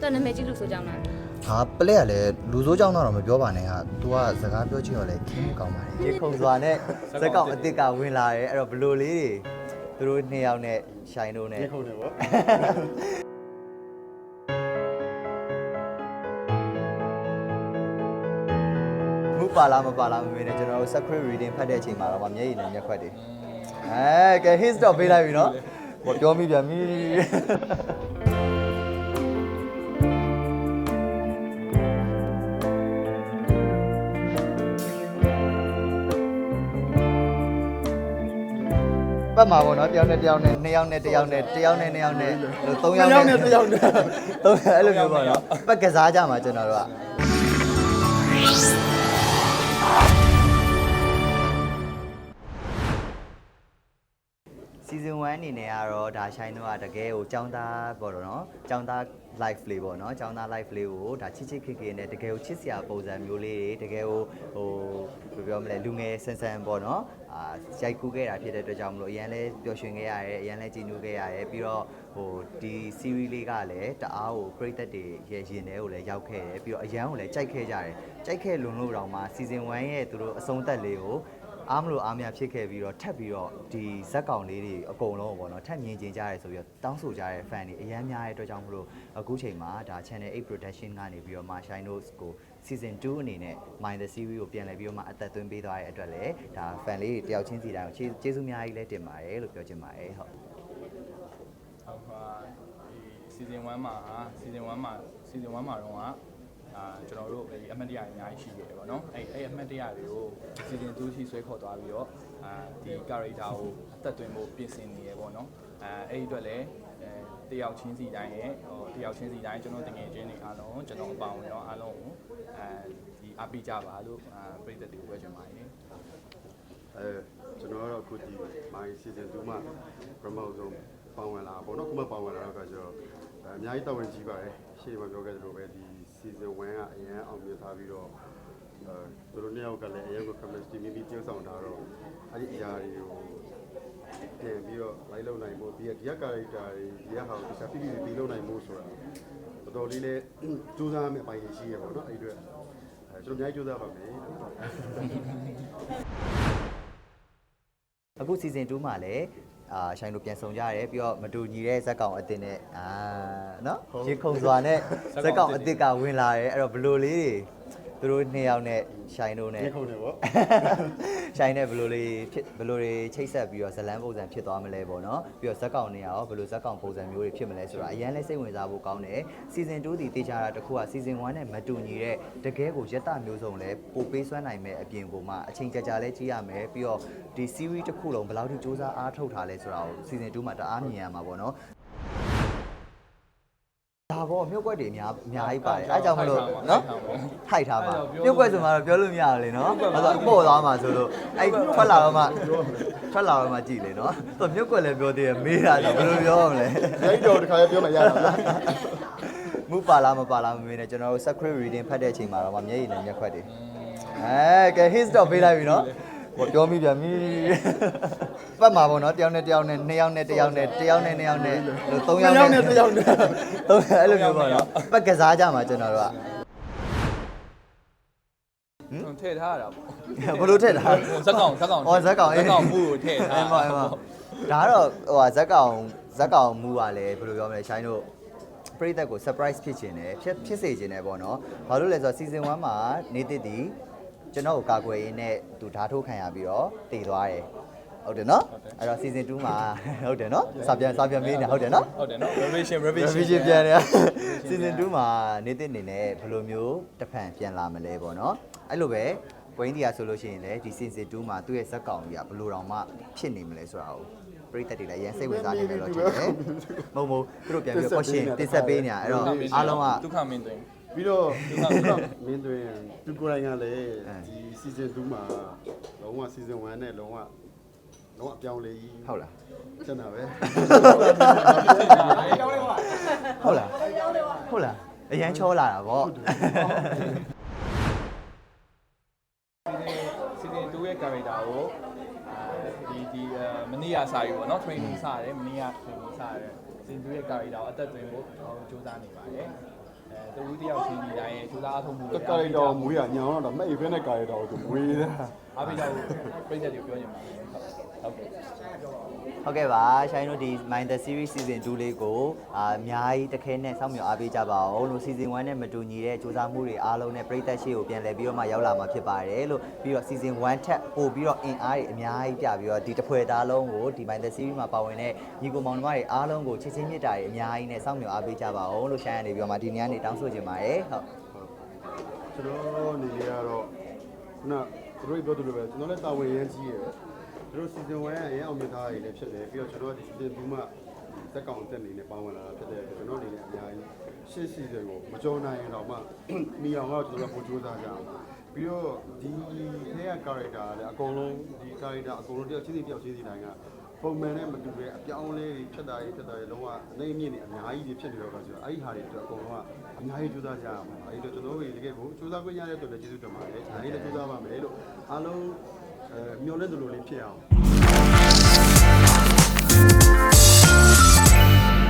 တော်နာမည်ကြီးလို့ဆိုကြောင်းလားဟာပလက်ကလည်းလူစိုးကြောင်းတော့မပြောပါနဲ့ဟာ तू ကစကားပြောချင်တော့လေခင်းကောင်းပါလေဒီခုံစွာနဲ့ဇက်ကောင်အစ်စ်ကဝင်လာတယ်အဲ့တော့ဘလိုလေးတွေသူတို့နှစ်ယောက်နဲ့ရှိုင်းတို့နဲ့ဒီခုနေပေါ့မူပါလားမပါလားမမေးနဲ့ကျွန်တော်တို့ secret reading ဖတ်တဲ့အချိန်မှာတော့မျက်ရည်နဲ့မျက်ခွက်တွေအဲကဲ hit stop ပေးလိုက်ပြီနော်ဟောပြောမိပြန်ပြီ ပတ်မှာပေါ့နော်တယောက်နဲ့တယောက်နဲ့နှစ်ယောက်နဲ့တယောက်နဲ့တယောက်နဲ့နှစ်ယောက်နဲ့သုံးယောက်တစ်ယောက်နဲ့နဲ့တစ်ယောက်နဲ့သုံးအဲ့လိုမျိုးပေါ့နော်ပတ်ကစားကြမှာကျွန်တော်တို့က season 1အနေနဲ့ကတော့ဒါ shine တော့တကယ်ကိုចောင်းသားပေါ့တော့เนาะចောင်းသား live လေးပေါ့เนาะចောင်းသား live လေးကိုဒါချစ်ချစ်ခင်ခင်နဲ့တကယ်ကိုချစ်စရာပုံစံမျိုးလေးတွေတကယ်ကိုဟိုဘယ်ပြောမလဲလူငယ်ဆန်းဆန်းပေါ့เนาะအာရိုက်ကူးခဲ့တာဖြစ်တဲ့အတွက်ကြောင့်မလို့အရန်လဲပျော်ရွှင်ခဲ့ရတယ်အရန်လဲကြည်နူးခဲ့ရတယ်ပြီးတော့ဟိုဒီ series လေးကလည်းတအားကိုပရိသတ်တွေရဲ့ရင်ထဲကိုလည်းရောက်ခဲ့တယ်ပြီးတော့အရန်ကိုလည်းကြိုက်ခဲ့ကြတယ်ကြိုက်ခဲ့လွန်လို့တော့မှ season 1ရဲ့သူတို့အဆုံးသက်လေးကို အားမလို့အားမရဖြစ်ခဲ့ပြီးတော့ထပ်ပြီးတော့ဒီဇက်ကောင်လေးတွေအကုန်လုံးပေါ့နော်ထပ်မြင်ကျင်ကြရဲဆိုပြီးတော့တောင်းဆိုကြတဲ့ fan တွေအများများရဲ့အတွက်ကြောင့်မလို့အခုချိန်မှာဒါ channel 8 production ကနေပြီးတော့မှ Shine Notes ကို season 2အနေနဲ့ Mind the series ကိုပြန်လည်ပြီးတော့မှအသက်သွင်းပေးသွားတဲ့အတွက်လည်းဒါ fan လေးတွေတယောက်ချင်းစီတိုင်းကိုကျေးကျေးဇူးအများကြီးလည်းတင်ပါတယ်လို့ပြောချင်ပါတယ်ဟုတ်ဟုတ်ပါဒီ season 1မှာ season 1မှာ season 1မှာတော့က အာကျွန်တော်တို့ဒီအမှတ်တရအများကြီးရှိခဲ့တယ်ပေါ့နော်အဲ့အဲ့အမှတ်တရတွေကို season 2ထိဆွဲခေါ်သွားပြီးတော့အာဒီ character ကိုအသက်သွင်းဖို့ပြင်ဆင်နေရပေါ့နော်အဲအဲ့ဒီအတွက်လည်းအဲတယောက်ချင်းစီတိုင်းရဲ့ဟိုတယောက်ချင်းစီတိုင်းကျွန်တော်တငယ်ချင်းတွေအားလုံးကျွန်တော်အပေါင်းရောအားလုံးကိုအဲဒီအားပေးကြပါလို့အာပြည်သက်တွေကိုပြောချင်ပါတယ်အဲကျွန်တော်ကတော့အခုဒီ my season 2မှာ promote ဆုံးပေါင်းဝင်လာပေါ့နော်ခုမှပေါင်းဝင်လာတော့ကကျတော့အဲအများကြီးတော်ဝင်ကြီးပါတယ်ရှေ့မှာပြောခဲ့သလိုပဲဒီ season 1ကအရင်အောင်မြင်ထားပြီးတော့အဲသူတို့နှစ်ယောက်ကလည်းအရင်က chemistry မိမိပြုဆောင်ထားတော့အဲ့ဒီအရာတွေကိုပြန်ပြီးတော့ live လုပ်နိုင်ဖို့ဒီကဒီက character တွေဒီကဟာကိုတခြားပြည့်ပြည့်ပြီးလုပ်နိုင်ဖို့ဆိုတာတော်တော်လေးလည်းစူးစမ်းရမယ့်အပိုင်းတွေရှိရပေါ့နော်အဲ့ဒီအတွက်အဲကျွန်တော်အများကြီးစူးစမ်းပါမယ်အခု season 2မှာလည်း အာရှိုင်းတို့ပြန်ဆောင်ကြရတယ်ပြီးတော့မတူညီတဲ့ဇက်ကောင်အစ်စ်နဲ့အာနော်ရေခုံစွာနဲ့ဇက်ကောင်အစ်စ်ကဝင်လာတယ်အဲ့တော့ဘလိုလေးတွေ သူတို့နှစ်ယောက်နဲ့ရှိုင်းတို့နဲ့ဒီခုနေပေါ့ရှိုင်းနဲ့ဘလိုလေးဖြစ်ဘလိုတွေချိတ်ဆက်ပြီးတော့ဇလန်းပုံစံဖြစ်သွားမလဲပေါ့နော်ပြီးတော့ဇက်ကောင်တွေရောဘလိုဇက်ကောင်ပုံစံမျိုးတွေဖြစ်မလဲဆိုတာအရင်လဲစိတ်ဝင်စားဖို့ကောင်းတယ် season 2ဒီတေချာတာတစ်ခုက season 1နဲ့မတူညီတဲ့တကယ်ကိုရက်တမျိုးစုံလဲပိုပေးစွမ်းနိုင်မဲ့အပြင်ကိုမှအချိန်ကြာကြာလဲကြည့်ရမယ်ပြီးတော့ဒီ series တစ်ခုလုံးဘယ်လောက်ထိစူးစမ်းအားထုတ်ထားလဲဆိုတာကို season 2မှာတအားမြင်ရမှာပေါ့နော် ဒါပေါ့မြုပ်ကွက်တွေအများအများကြီးပါတယ်အဲကြောင့်မလို့နော်ထိုက်ထားပါမြုပ်ကွက်ဆိုမှတော့ပြောလို့မရဘူးလေနော်ဘာလို့ပို့သွားမှာဆိုလို့အဲ့ထွက်လာတော့မှထွက်လာတော့မှကြည့်လေနော်သူမြုပ်ကွက်လည်းပြောသေးတယ်မေးတာဆိုဘယ်လိုပြောရမလဲရိုက်တော်တစ်ခါလေးပြောမှရတာဗျာမူပါလားမပါလားမမေးနဲ့ကျွန်တော်တို့ secret reading ဖတ်တဲ့အချိန်မှာတော့မျက်ရည်နဲ့မျက်ခွက်တွေအဲကဲ hit stop ပေးလိုက်ပြီနော် ဟောပြောမိပြန်ပြီပတ်မှာပေါ့နော်တယောက်နဲ့တယောက်နဲ့နှစ်ယောက်နဲ့တယောက်နဲ့တယောက်နဲ့နှစ်ယောက်နဲ့သုံးယောက်တစ်ယောက်နဲ့တစ်ယောက်နဲ့သုံးအဲ့လိုမျိုးပေါ့နော်ပတ်ကစားကြမှာကျွန်တော်တို့ကကျွန်တော်ထည့်ထားရတာပေါ့ဘယ်လိုထည့်တာဟိုဇက်ကောင်ဇက်ကောင်ဩဇက်ကောင်ဇက်ကောင်မှုကိုထည့်ထားအဲ့မှာအဲ့မှာဒါကတော့ဟိုဟာဇက်ကောင်ဇက်ကောင်မူပါလေဘယ်လိုပြောမလဲရှိုင်းတို့ပရိသတ်ကို surprise ဖြစ်ခြင်းတယ်ဖြစ်ဖြစ်စေခြင်းတယ်ပေါ့နော်ဘာလို့လဲဆိုတော့ season 1မှာနေတစ်တီ ကျွန်တော်ကိုကာကွယ်ရင်းနဲ့သူဓာတ်ထိုးခံရပြီးတော့တည်သွားတယ်ဟုတ်တယ်နော်အဲ့တော့ season 2မှာဟုတ်တယ်နော်စာပြန်စာပြန်မေးနေဟုတ်တယ်နော်ဟုတ်တယ်နော် revision revision revision ပြန်တယ် season 2မှာနေတစ်အနေနဲ့ဘယ်လိုမျိုးတစ်ဖန်ပြန်လာမလဲပေါ့နော်အဲ့လိုပဲဝင်းဒီယာဆိုလို့ရှိရင်လည်းဒီ season 2မှာသူ့ရဲ့ဇက်ကောင်ကြီးကဘယ်လိုတောင်မှဖြစ်နေမလဲဆိုတာကိုပရိသတ်တွေလည်းအရင်စိတ်ဝင်စားနေတယ်လို့ထင်တယ်မဟုတ်ဘူးသူတို့ပြန်ပြီး question တင်ဆက်ပေးနေတာအဲ့တော့အားလုံးကဒုက္ခမင်းတွင် ပြီးတော့မင်းတွေသူကိုယ်တိုင်ကလည်းဒီ season 2မှာလုံးဝ season 1နဲ့လုံးဝလုံးဝအပြောင်းလဲကြီးဟုတ်လားကျန်တာပဲဟုတ်လားဟုတ်လားအရင်ချောလာတာဗောစီဇန်2ရဲ့ character ကိုဒီဒီမနီးရစာယူပေါ့နော် training စတယ်မနီးရ training စတယ်စီဇန်2ရဲ့ character ကိုအသက်သွင်းဖို့ကျွန်တော်တို့စူးစမ်းနေပါတယ် အဲတူတယောက်ချင်းဒီတိုင်းစူးစမ်းအထုံးမှုကကာရီတော်မွေးရညောင်းတော့မဲ့အိဖဲနဲ့ကာရီတော်ကိုမွေးတာအားပေးကြဖို့ပြည့်တဲ့တွေပြောချင်ပါတယ်ဟုတ်ဟုတ်ကဲ့ဟုတ်ကဲ့ပါရှိုင်းတို့ဒီ Mind the Series Season 2လေးကိုအာအများကြီးတခဲနဲ့စောင့်မျှော်အားပေးကြပါအောင်လို့ Season 1နဲ့မတူညီတဲ့စူးစမ်းမှုတွေအားလုံးနဲ့ပြည်သက်ရှိကိုပြန်လည်ပြီးတော့မှရောက်လာမှာဖြစ်ပါတယ်လို့ပြီးတော့ Season 1ထက်ပို့ပြီးတော့အင်အားတွေအများကြီးပြပြီးတော့ဒီတစ်ဖွဲသားလုံးကိုဒီ Mind the Series မှာပါဝင်တဲ့ညီကိုမောင်နှမတွေအားလုံးကိုချစ်ချင်းမြတ်တာတွေအများကြီးနဲ့စောင့်မျှော်အားပေးကြပါအောင်လို့ရှိုင်းရနေပြီးတော့မှဒီနေ့ကနေတောင်းဆိုချင်ပါတယ်ဟုတ်ကျွန်တော်အနေနဲ့ကတော့ခုနသူတို့ပြောသလိုပဲကျွန်တော်လည်းတာဝန်ရမ်းကြီးရယ်သူတို့ season 1ရဲ့အရင်အောင်မြင်သားတွေလည်းဖြစ်တယ်ပြီးတော့ကျွန်တော်ဒီ season 2မှာတက်ကောင်တက်နေနဲ့ပေါင်းဝင်လာတာဖြစ်တဲ့အတွက်ကျွန်တော်အနေနဲ့အများကြီးရှေ့ season ကိုမကြောနိုင်ရင်တော့မှမိအောင်တော့ကျွန်တော်ပို့ကြိုးစားကြအောင်ပြီးတော့ဒီထဲက character လည်းအကုန်လုံးဒီ character အကုန်လုံးတယောက်ချင်းစီတယောက်ချင်းစီတိုင်းက ပုံမှန်နဲ့မတူတဲ့အပြောင်းအလဲတွေဖြစ်တာတွေဖြစ်တာတွေလုံးဝအနေအမြင့်တွေအများကြီးတွေဖြစ်နေတော့ကဆိုတော့အဲ့ဒီဟာတွေအတွက်အကုန်လုံးကအများကြီးကြိုးစားကြရမှာအဲ့ဒီတော့ကျွန်တော်တို့ဒီကိစ္စကိုကြိုးစားခွင့်ရတဲ့အတွက်လည်းကျေးဇူးတင်ပါတယ်ဒါလေးလည်းကြိုးစားပါမယ်လို့အားလုံးမျှော်လင့်သလိုလေးဖြစ်အောင်